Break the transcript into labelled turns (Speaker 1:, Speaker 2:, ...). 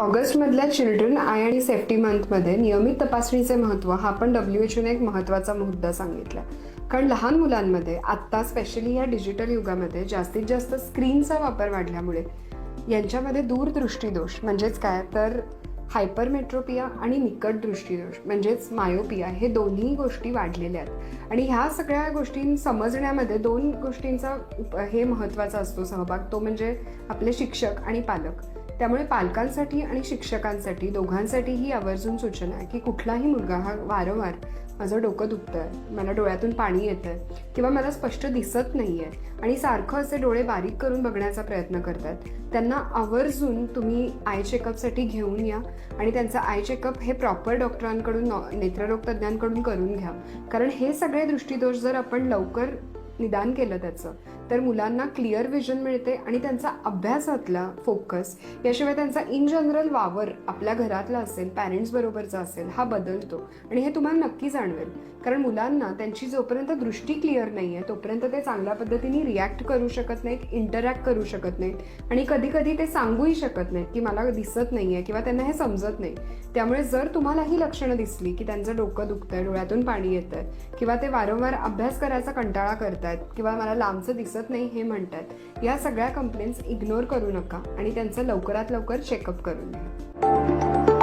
Speaker 1: ऑगस्टमधल्या children eye आणि safety मंथमध्ये नियमित तपासणीचे महत्त्व हा पण डब्ल्यू एच एक महत्त्वाचा मुद्दा सांगितला. कारण लहान मुलांमध्ये आत्ता स्पेशली या डिजिटल युगामध्ये जास्तीत जास्त स्क्रीनचा वापर वाढल्यामुळे यांच्यामध्ये दूरदृष्टीदोष म्हणजेच काय? तर हायपरमेट्रोपिया आणि निकट दृष्टीदोष म्हणजेच मायोपिया हे दोन्ही गोष्टी वाढलेल्या आहेत. आणि ह्या सगळ्या गोष्टी समजण्यामध्ये दोन गोष्टींचा हे महत्त्वाचा असतो सहभाग तो म्हणजे आपले शिक्षक आणि पालक. त्यामुळे पालकांसाठी आणि शिक्षकांसाठी दोघांसाठी ही आवर्जून सूचना आहे की कुठलाही मुलगा हा वारंवार माझं डोकं दुखतंय मला डोळ्यातून पाणी येतंय किंवा मला स्पष्ट दिसत नाहीये आणि सारखं असे डोळे बारीक करून बघण्याचा प्रयत्न करतात त्यांना आवर्जून तुम्ही आय चेकअपसाठी घेऊन या आणि त्यांचं आय चेकअप हे प्रॉपर डॉक्टरांकडून नेत्ररोग तज्ज्ञांकडून करून घ्या. कारण हे सगळे दृष्टीदोष जर आपण लवकर निदान केलं त्याचं तर मुलांना क्लिअर विजन मिळते आणि त्यांचा अभ्यासातला फोकस याशिवाय त्यांचा इन जनरल वावर आपल्या घरातला असेल पॅरेंट्सबरोबरचा असेल हा बदलतो. आणि हे तुम्हाला नक्की जाणवेल. कारण मुलांना त्यांची जोपर्यंत दृष्टी क्लिअर नाही आहे तोपर्यंत ते चांगल्या पद्धतीने रिॲक्ट करू शकत नाहीत इंटरॅक्ट करू शकत नाहीत. आणि कधी कधी ते सांगूही शकत नाहीत की मला दिसत नाही आहे किंवा त्यांना हे समजत नाही. त्यामुळे जर तुम्हाला ही लक्षणं दिसली की त्यांचं डोकं दुखतंय डोळ्यातून पाणी येतंय किंवा ते वारंवार अभ्यास करायचा कंटाळा करतायत किंवा मला लांबचं दिसत नाही हे म्हणतात. या सगळ्या कंप्लेंट्स इग्नोर करू नका आणि त्यांचं लवकरात लवकर चेकअप करून घ्या.